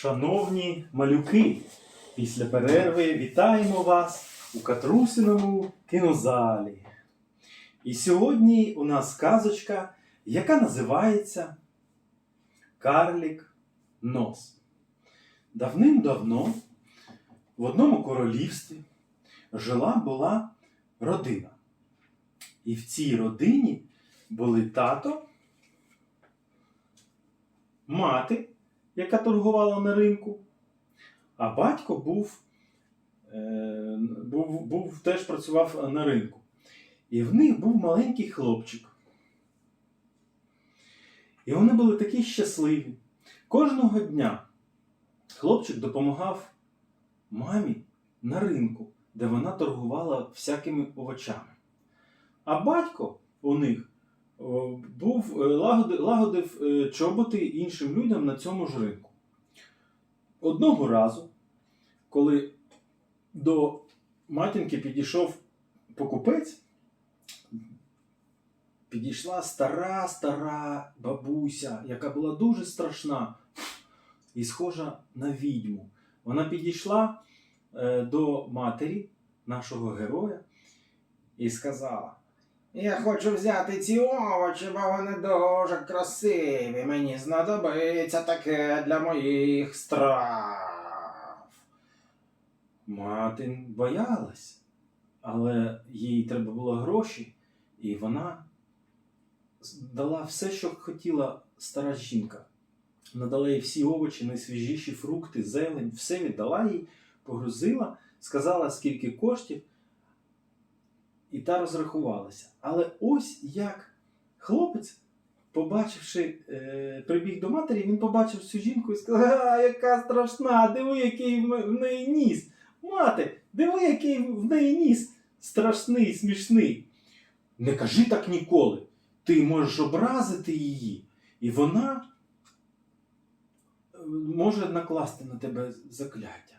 Шановні малюки, після перерви вітаємо вас у Катрусиному кінозалі. І сьогодні у нас казочка, яка називається Карлік Нос. Давним-давно в одному королівстві жила була родина. І в цій родині були тато, мати, яка торгувала на ринку, а батько був, е, був, був теж працював на ринку. І в них був маленький хлопчик. І вони були такі щасливі. Кожного дня хлопчик допомагав мамі на ринку, де вона торгувала всякими овочами. А батько у них був, е, лагодив, лагодив е, чоботи іншим людям на цьому ж ринку. Одного разу, коли до матінки підійшов покупець, підійшла стара стара бабуся, яка була дуже страшна і схожа на відьму. Вона підійшла е, до матері нашого героя і сказала: Я хочу взяти ці овочі, бо вони дуже красиві. Мені знадобиться таке для моїх страв. Мати боялась, але їй треба було гроші, і вона дала все, що хотіла стара жінка. Надала їй всі овочі, найсвіжіші фрукти, зелень, все віддала їй, погрузила, сказала, скільки коштів, і та розрахувалася. Але ось як хлопець, побачивши, е, прибіг до матері, він побачив цю жінку і сказав, а яка страшна, диви, який в неї ніс. Мати, диви, який в неї ніс страшний, смішний. Не кажи так ніколи. Ти можеш образити її, і вона е, може накласти на тебе закляття.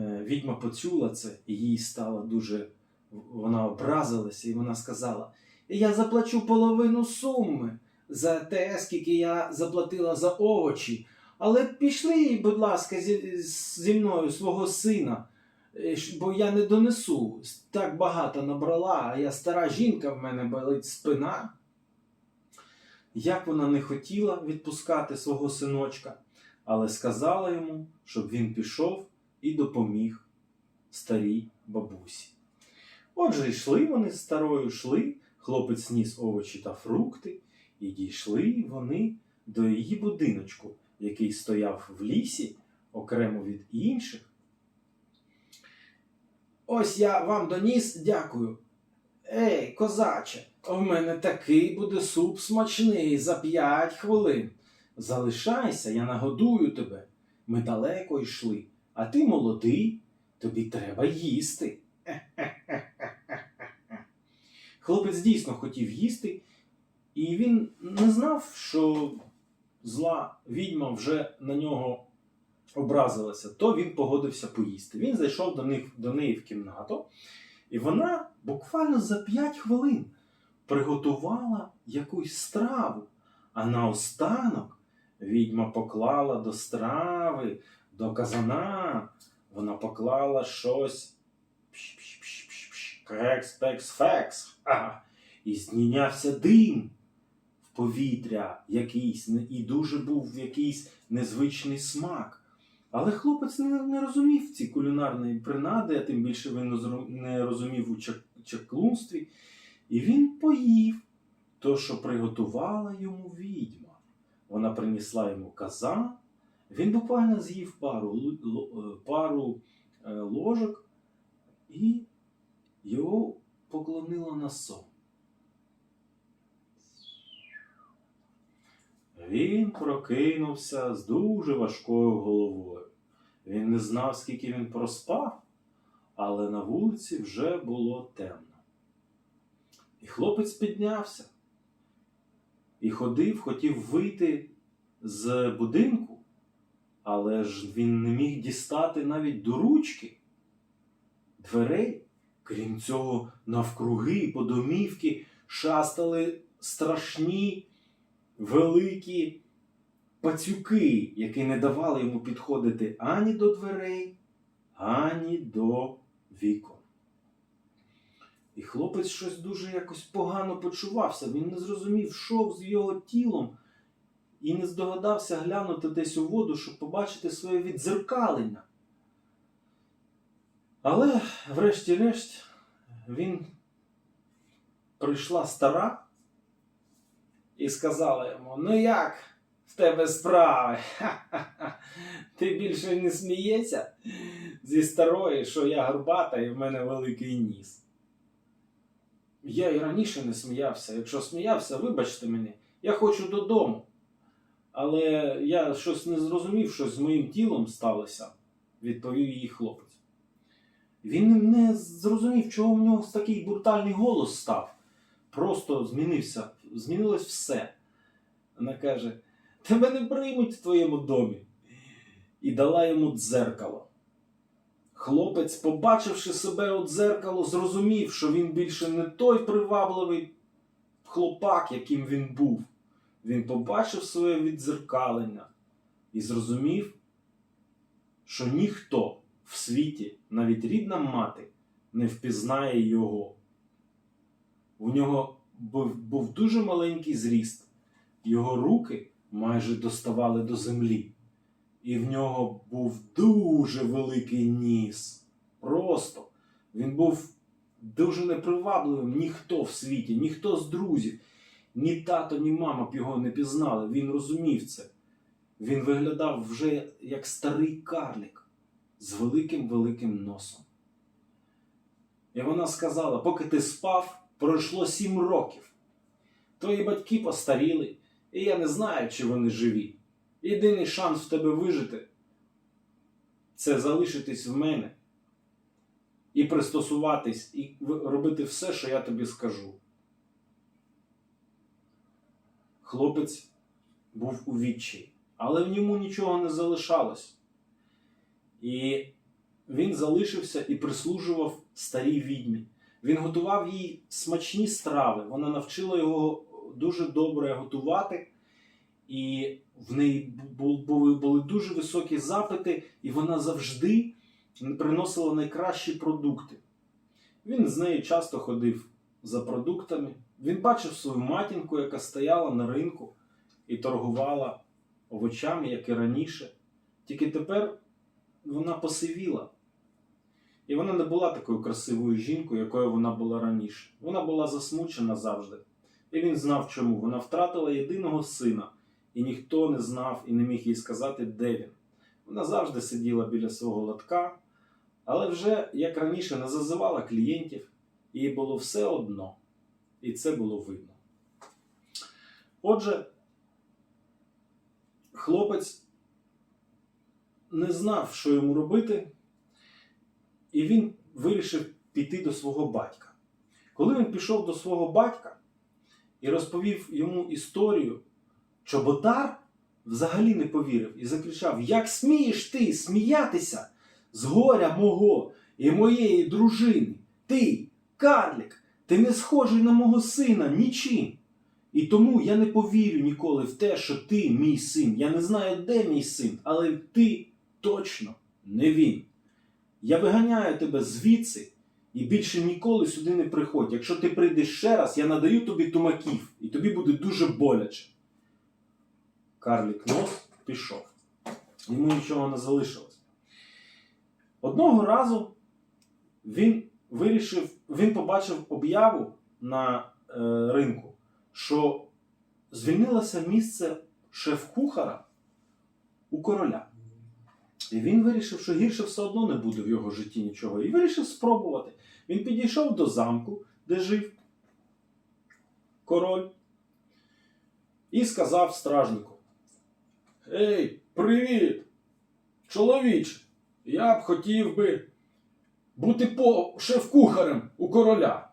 Е, Відьма почула це, і їй стало дуже. Вона образилася, і вона сказала: Я заплачу половину суми за те, скільки я заплатила за овочі. Але пішли, будь ласка, зі, зі мною свого сина, е, бо я не донесу. Так багато набрала, а я стара жінка, в мене болить спина. Як вона не хотіла відпускати свого синочка, але сказала йому, щоб він пішов і допоміг старій бабусі. Отже, йшли вони з старою, йшли, хлопець ніс овочі та фрукти, і дійшли вони до її будиночку, який стояв в лісі, окремо від інших. Ось я вам доніс, дякую. Ей, козаче, в мене такий буде суп смачний за п'ять хвилин. Залишайся, я нагодую тебе. Ми далеко йшли, а ти молодий, тобі треба їсти. Хлопець дійсно хотів їсти, і він не знав, що зла відьма вже на нього образилася, то він погодився поїсти. Він зайшов до, них, до неї в кімнату, і вона буквально за 5 хвилин приготувала якусь страву, а наостанок відьма поклала до страви, до казана, вона поклала щось. Крекс, пекс, фекс. Ага. І здійнявся дим в повітря якийсь, і дуже був якийсь незвичний смак. Але хлопець не, не розумів ці кулінарні принади, а тим більше він не розумів у чаклунстві. І він поїв то, що приготувала йому відьма. Вона принесла йому казан, він буквально з'їв пару, е, пару е, ложок і його поклонило на сон. Він прокинувся з дуже важкою головою. Він не знав, скільки він проспав, але на вулиці вже було темно. І хлопець піднявся і ходив, хотів вийти з будинку, але ж він не міг дістати навіть до ручки дверей. Крім цього, навкруги по домівки шастали страшні великі пацюки, які не давали йому підходити ані до дверей, ані до вікон. І хлопець щось дуже якось погано почувався. Він не зрозумів, що з його тілом, і не здогадався глянути десь у воду, щоб побачити своє відзеркалення. Але, врешті-решт, він прийшла стара і сказала йому: Ну як в тебе справи? Ха-ха-ха. Ти більше не смієшся зі старої, що я горбата і в мене великий ніс. Я і раніше не сміявся. Якщо сміявся, вибачте мені, я хочу додому. Але я щось не зрозумів, що з моїм тілом сталося, відповів їй хлопець. Він не зрозумів, чого в нього такий брутальний голос став. Просто змінився, змінилось все. Вона каже: Тебе не приймуть в твоєму домі. І дала йому дзеркало. Хлопець, побачивши себе у дзеркало, зрозумів, що він більше не той привабливий хлопак, яким він був. Він побачив своє віддзеркалення і зрозумів, що ніхто в світі, навіть рідна мати, не впізнає його. У нього був, був дуже маленький зріст, його руки майже доставали до землі, і в нього був дуже великий ніс. Просто він був дуже непривабливим ніхто в світі, ніхто з друзів. Ні тато, ні мама б його не пізнали. Він розумів це. Він виглядав вже як старий карлік з великим великим носом. І вона сказала: поки ти спав, пройшло сім років. Твої батьки постаріли, і я не знаю, чи вони живі. Єдиний шанс в тебе вижити це залишитись в мене і пристосуватись, і робити все, що я тобі скажу. Хлопець був у відчаї, але в ньому нічого не залишалось. І він залишився і прислужував старій відьмі. Він готував їй смачні страви. Вона навчила його дуже добре готувати, і в неї були, дуже високі запити, і вона завжди приносила найкращі продукти. Він з нею часто ходив за продуктами. Він бачив свою матінку, яка стояла на ринку і торгувала овочами, як і раніше. Тільки тепер вона посивіла. І вона не була такою красивою жінкою, якою вона була раніше. Вона була засмучена завжди. І він знав чому. Вона втратила єдиного сина, і ніхто не знав і не міг їй сказати, де він. Вона завжди сиділа біля свого лотка, але вже, як раніше, не зазивала клієнтів, їй було все одно. І це було видно. Отже, хлопець не знав, що йому робити, і він вирішив піти до свого батька. Коли він пішов до свого батька і розповів йому історію, чоботар взагалі не повірив і закричав: Як смієш ти сміятися з горя мого і моєї дружини? Ти, карлік, ти не схожий на мого сина нічим. І тому я не повірю ніколи в те, що ти мій син. Я не знаю, де мій син, але ти точно не він. Я виганяю тебе звідси і більше ніколи сюди не приходь. Якщо ти прийдеш ще раз, я надаю тобі тумаків, і тобі буде дуже боляче. Карлік нос пішов. Йому нічого не залишилось. Одного разу він вирішив, він побачив об'яву на е, ринку, що звільнилося місце шеф-кухара у короля. І він вирішив, що гірше все одно не буде в його житті нічого. І вирішив спробувати. Він підійшов до замку, де жив король, і сказав стражнику: Ей, привіт! Чоловіче! Я б хотів би бути по шеф-кухарем у короля.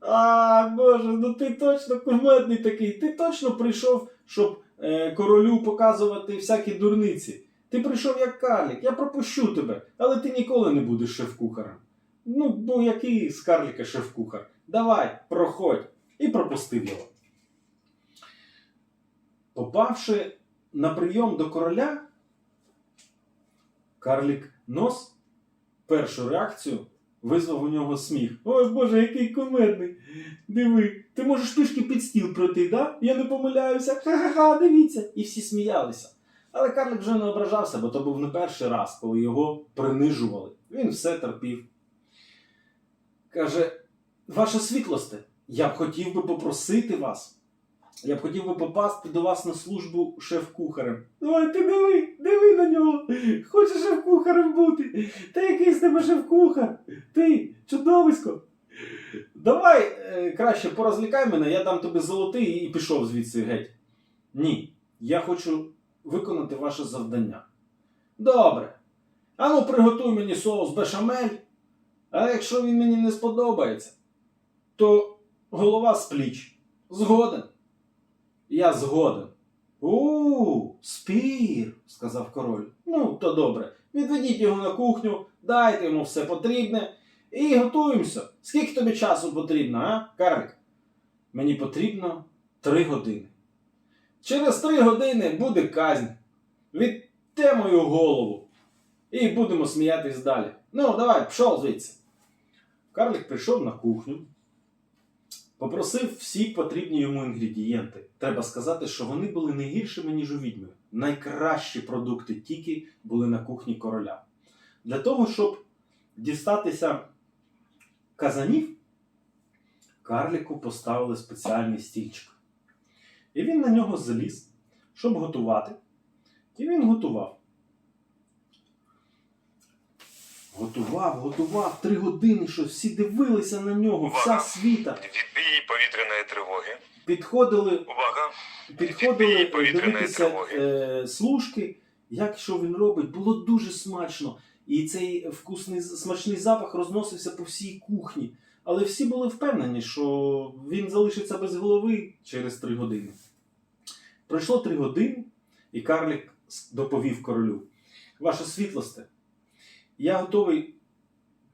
А, Боже, ну ти точно кумедний такий. Ти точно прийшов, щоб е, королю показувати всякі дурниці. Ти прийшов як карлік, я пропущу тебе, але ти ніколи не будеш шеф-кухарем. Ну, ну який з карліка шеф-кухар? Давай, проходь. І пропустив його. Попавши на прийом до короля, карлік нос першу реакцію визвав у нього сміх. Ой Боже, який кумедний! Диви, ти можеш пішки під стіл пройти, да? Я не помиляюся. Ха-ха-ха, дивіться. І всі сміялися. Але карлик вже не ображався, бо то був не перший раз, коли його принижували. Він все терпів. Каже: Ваша світлосте, я б хотів би попросити вас. Я б хотів би попасти до вас на службу шеф-кухарем. Ой, ти диви, диви на нього. Хочеш шеф-кухарем бути. Та який з тебе шеф-кухар? Ти чудовисько. Давай е, краще порозлікай мене, я дам тобі золотий і пішов звідси геть. Ні, я хочу виконати ваше завдання. Добре. Ану, приготуй мені соус бешамель. А якщо він мені не сподобається, то голова з пліч. Згоден. Я згоден. У, спір, сказав король. Ну, то добре. Відведіть його на кухню, дайте йому все потрібне і готуємося. Скільки тобі часу потрібно, а, Карлик? Мені потрібно три години. Через три години буде казнь. Відте мою голову. І будемо сміятись далі. Ну, давай, пішов звідси. Карлик прийшов на кухню, попросив всі потрібні йому інгредієнти. Треба сказати, що вони були не гіршими, ніж у відьми. Найкращі продукти тільки були на кухні короля. Для того, щоб дістатися казанів, карлику поставили спеціальний стільчик. І він на нього заліз, щоб готувати. І він готував. Готував, готував три години, що всі дивилися на нього, вся світа. Відбій повітряної тривоги. Підходили, Увага! підходили Відбій повітряної дивитися тривоги. е, служки, як що він робить, було дуже смачно. І цей вкусний смачний запах розносився по всій кухні. Але всі були впевнені, що він залишиться без голови через три години. Пройшло три години, і карлік доповів королю: Ваша світлосте, я готовий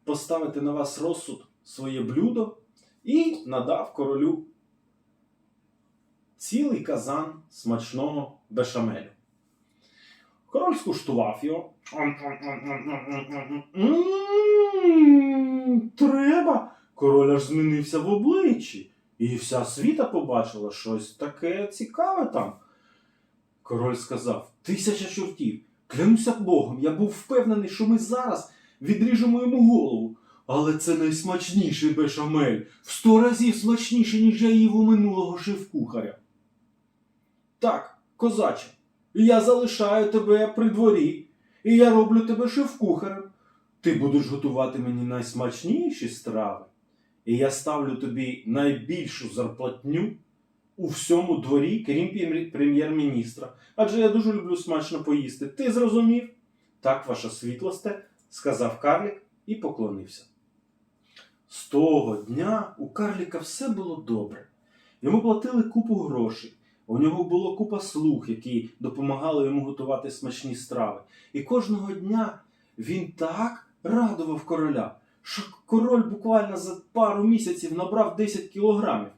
поставити на вас розсуд своє блюдо і надав королю цілий казан смачного бешамелю. Король скуштував його. Треба. Король аж змінився в обличчі, і вся світа побачила щось таке цікаве там. Король сказав: Тисяча чортів, клянуся Богом, я був впевнений, що ми зараз відріжемо йому голову. Але це найсмачніший бешамель, в сто разів смачніший, ніж я їв у минулого шеф-кухаря. Так, козаче, я залишаю тебе при дворі, і я роблю тебе шеф-кухарем. Ти будеш готувати мені найсмачніші страви, і я ставлю тобі найбільшу зарплатню у всьому дворі, крім прем'єр- прем'єр-міністра. Адже я дуже люблю смачно поїсти. Ти зрозумів? Так, ваша світлосте, сказав Карлік і поклонився. З того дня у Карліка все було добре. Йому платили купу грошей. У нього було купа слуг, які допомагали йому готувати смачні страви. І кожного дня він так радував короля, що король буквально за пару місяців набрав 10 кілограмів.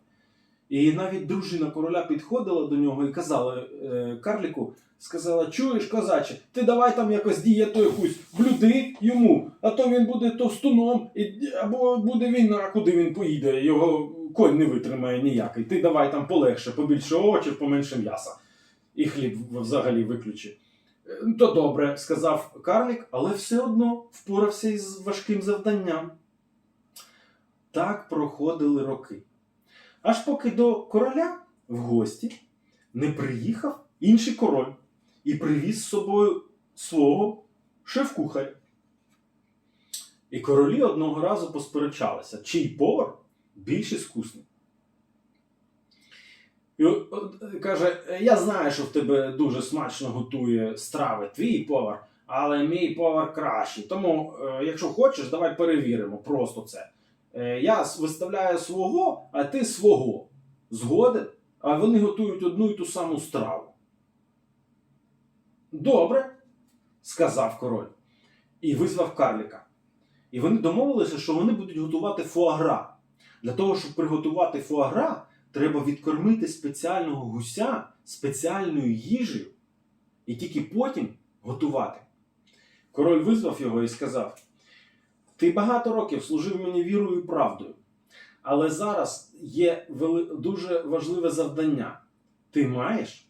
І навіть дружина короля підходила до нього і казала е, Карліку, сказала: Чуєш, козаче, ти давай там якось дієту якусь блюди йому, а то він буде товстуном, і, або буде війна, куди він поїде, його конь не витримає ніякий. Ти давай там полегше, побільше овочів, поменше м'яса. І хліб взагалі виключи. «Е, То добре, сказав карлік, але все одно впорався із важким завданням. Так проходили роки. Аж поки до короля в гості не приїхав інший король і привіз з собою свого шеф-кухаря. І королі одного разу посперечалися, чий повар більш іскусний. І каже: Я знаю, що в тебе дуже смачно готує страви твій повар, але мій повар кращий. Тому, е, якщо хочеш, давай перевіримо просто це. Е, Я виставляю свого, а ти свого. Згоден? А вони готують одну і ту саму страву. Добре, сказав король. І визвав карліка. І вони домовилися, що вони будуть готувати фуагра. Для того, щоб приготувати фуагра, треба відкормити спеціального гуся спеціальною їжею і тільки потім готувати. Король визвав його і сказав: Ти багато років служив мені вірою і правдою, але зараз є вели- дуже важливе завдання. Ти маєш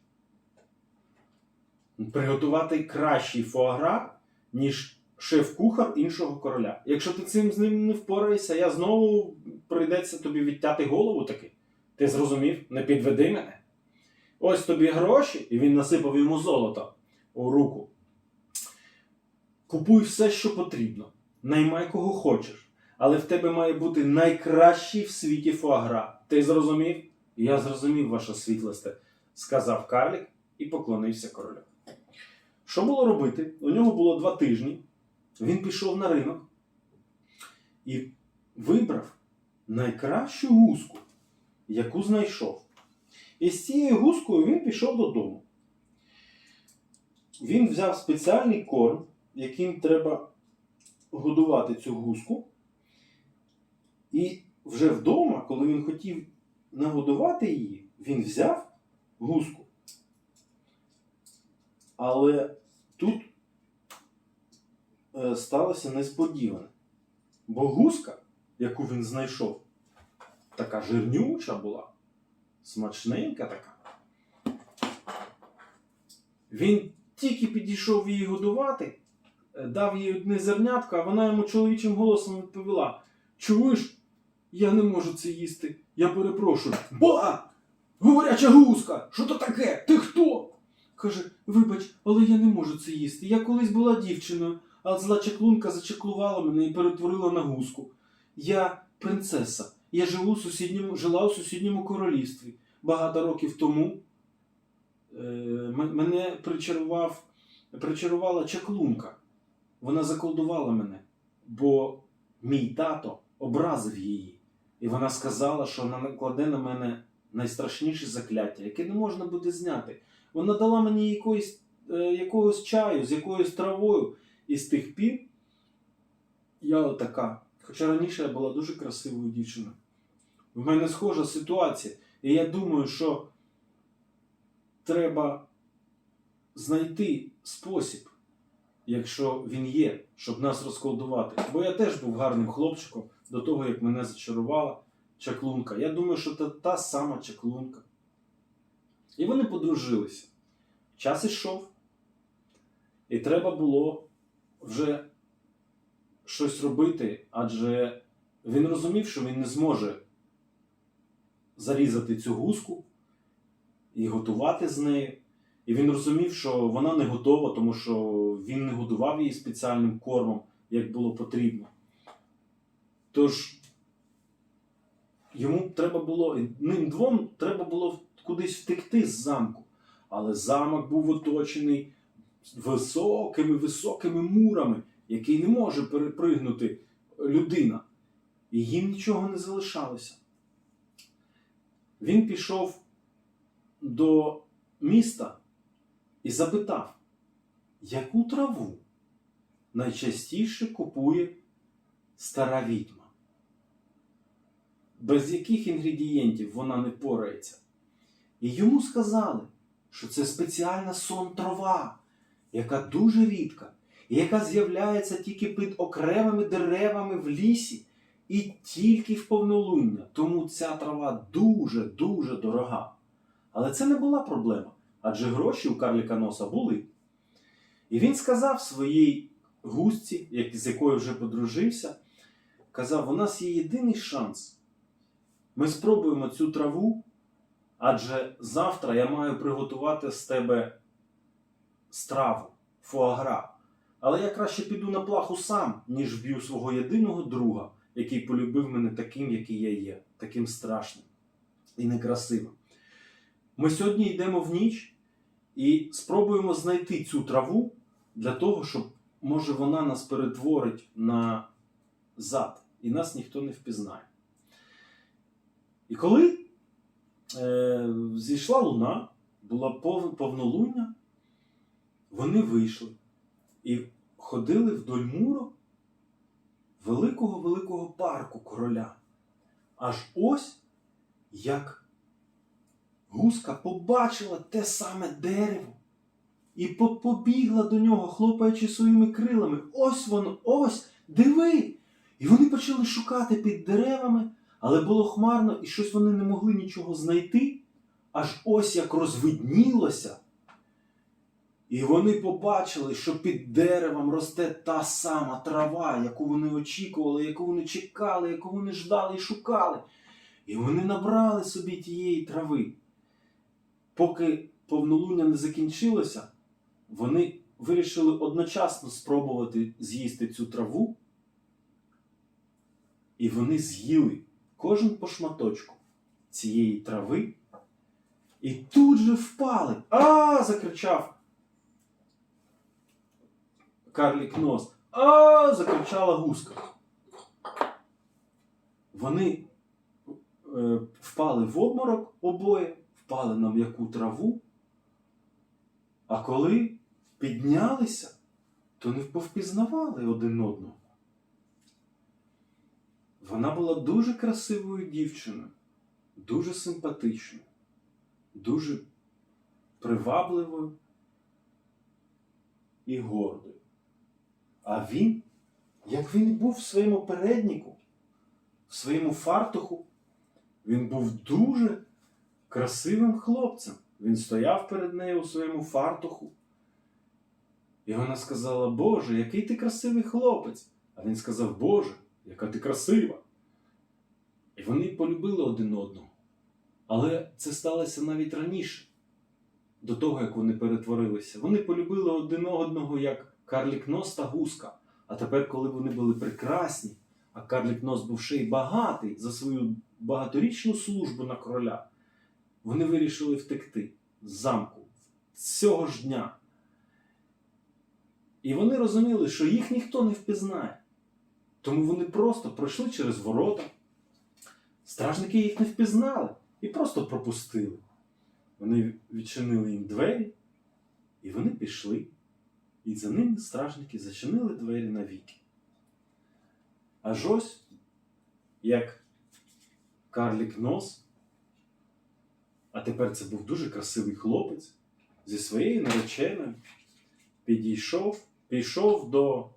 приготувати кращий фуагра, ніж шеф-кухар іншого короля. Якщо ти цим з ним не впораєшся, я знову прийдеться тобі відтяти голову таки. Ти зрозумів? Не підведи мене. Ось тобі гроші, і він насипав йому золото у руку. Купуй все, що потрібно. Наймай кого хочеш. Але в тебе має бути найкращий в світі фуагра. Ти зрозумів? Я зрозумів, ваша світлосте, сказав Карлік і поклонився королю. Що було робити? У нього було два тижні. Він пішов на ринок і вибрав найкращу гуску, яку знайшов. І з цією гускою він пішов додому. Він взяв спеціальний корм, яким треба годувати цю гуску. І вже вдома, коли він хотів нагодувати її, він взяв гуску. Але тут е, сталося несподіване. Бо гуска, яку він знайшов, така жирнюча була, смачненька така. Він тільки підійшов її годувати, дав їй одне зернятко, а вона йому чоловічим голосом відповіла: Чуєш, я не можу це їсти. Я перепрошую. Ба! Говоряча гуска! Що то таке? Ти хто? Каже, вибач, але я не можу це їсти. Я колись була дівчиною, а зла чаклунка зачаклувала мене і перетворила на гуску. Я принцеса. Я живу в сусідньому, жила у сусідньому королівстві. Багато років тому е, мене причарував, причарувала чаклунка. Вона заколдувала мене, бо мій тато образив її. І вона сказала, що вона накладе на мене найстрашніше закляття, яке не можна буде зняти. Вона дала мені якоїсь, е, якогось чаю з якоюсь травою. І з тих пір я отака. Хоча раніше я була дуже красивою дівчиною. В мене схожа ситуація. І я думаю, що треба знайти спосіб, якщо він є, щоб нас розколдувати. Бо я теж був гарним хлопчиком до того, як мене зачарувала чаклунка. Я думаю, що це та сама чаклунка. І вони подружилися. Час ішов. І треба було вже щось робити, адже він розумів, що він не зможе зарізати цю гуску і готувати з нею. І він розумів, що вона не готова, тому що він не годував її спеціальним кормом, як було потрібно. Тож йому треба було, ним двом треба було кудись втекти з замку. Але замок був оточений високими, високими мурами, який не може перепригнути людина. І їм нічого не залишалося. Він пішов до міста і запитав, яку траву найчастіше купує стара відьма? Без яких інгредієнтів вона не порається? І йому сказали, що це спеціальна сон трава, яка дуже рідка, і яка з'являється тільки під окремими деревами в лісі і тільки в повнолуння. Тому ця трава дуже-дуже дорога. Але це не була проблема, адже гроші у карліка носа були. І він сказав своїй гусці, як- з якою вже подружився, казав: у нас є єдиний шанс. Ми спробуємо цю траву, адже завтра я маю приготувати з тебе страву, фуагра. Але я краще піду на плаху сам, ніж вб'ю свого єдиного друга, який полюбив мене таким, який я є, таким страшним і некрасивим. Ми сьогодні йдемо в ніч і спробуємо знайти цю траву для того, щоб, може, вона нас перетворить на зад, і нас ніхто не впізнає. І коли е, зійшла луна, була пов- повнолуння, вони вийшли і ходили вдоль муру великого-великого парку короля. Аж ось як гуска побачила те саме дерево, і побігла до нього, хлопаючи своїми крилами. Ось воно, ось, диви! І вони почали шукати під деревами, але було хмарно, і щось вони не могли нічого знайти, аж ось як розвиднілося. І вони побачили, що під деревом росте та сама трава, яку вони очікували, яку вони чекали, яку вони ждали і шукали. І вони набрали собі тієї трави. Поки повнолуння не закінчилося, вони вирішили одночасно спробувати з'їсти цю траву. І вони з'їли кожен по шматочку цієї трави. І тут же впали. А! закричав карлік нос. А! закричала гуска. Вони е, впали в обморок обоє, впали на м'яку траву. А коли піднялися, то не повпізнавали один одного. Вона була дуже красивою дівчиною, дуже симпатичною, дуже привабливою і гордою. А він, як він був в своєму передніку, в своєму фартуху, він був дуже красивим хлопцем. Він стояв перед нею у своєму фартуху. І вона сказала: Боже, який ти красивий хлопець. А він сказав, Боже, яка ти красива. І вони полюбили один одного. Але це сталося навіть раніше, до того, як вони перетворилися. Вони полюбили один одного як Карлік Нос та Гуска. А тепер, коли вони були прекрасні, а Карлік Нос був ще й багатий за свою багаторічну службу на короля, вони вирішили втекти з замку цього ж дня. І вони розуміли, що їх ніхто не впізнає. Тому вони просто пройшли через ворота. Стражники їх не впізнали і просто пропустили. Вони відчинили їм двері, і вони пішли. І за ними стражники зачинили двері навіки. Аж ось, як Карлік Нос, а тепер це був дуже красивий хлопець, зі своєю нареченою, підійшов, пішов до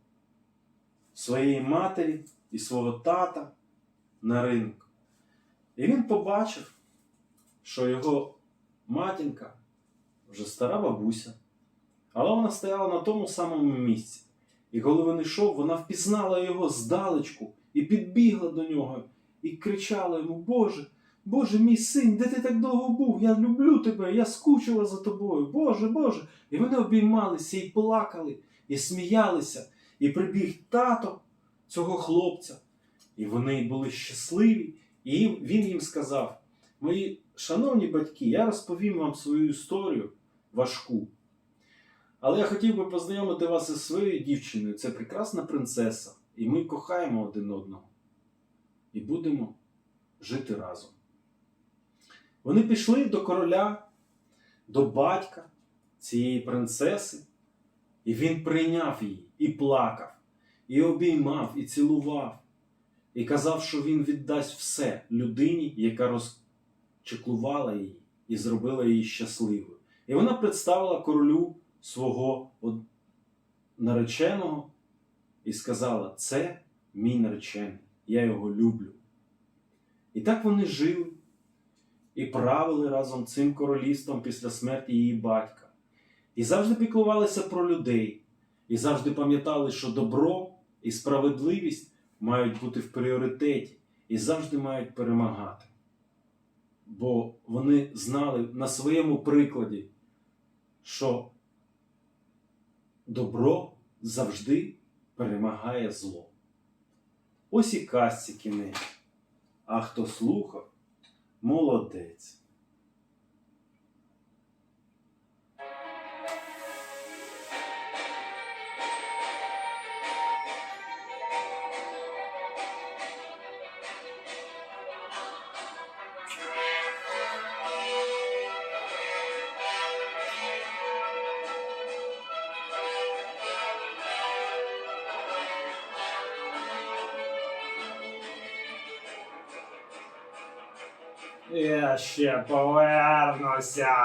своєї матері і свого тата на ринок. І він побачив, що його матінка вже стара бабуся, але вона стояла на тому самому місці. І коли він йшов, вона впізнала його здалечку і підбігла до нього і кричала йому: Боже, Боже, мій син, де ти так довго був? Я люблю тебе, я скучила за тобою. Боже, Боже. І вони обіймалися і плакали, і сміялися. І прибіг тато цього хлопця. І вони були щасливі. І він їм сказав: Мої шановні батьки, я розповім вам свою історію важку. Але я хотів би познайомити вас із своєю дівчиною. Це прекрасна принцеса. І ми кохаємо один одного. І будемо жити разом. Вони пішли до короля, до батька цієї принцеси, і він прийняв її і плакав, і обіймав, і цілував, і казав, що він віддасть все людині, яка розчеклувала її і зробила її щасливою. І вона представила королю свого нареченого і сказала: Це мій наречений, я його люблю. І так вони жили і правили разом цим королівством після смерті її батька. І завжди піклувалися про людей, і завжди пам'ятали, що добро і справедливість мають бути в пріоритеті і завжди мають перемагати. Бо вони знали на своєму прикладі, що добро завжди перемагає зло. Ось і казці кінець. А хто слухав, молодець. Ще повернуся.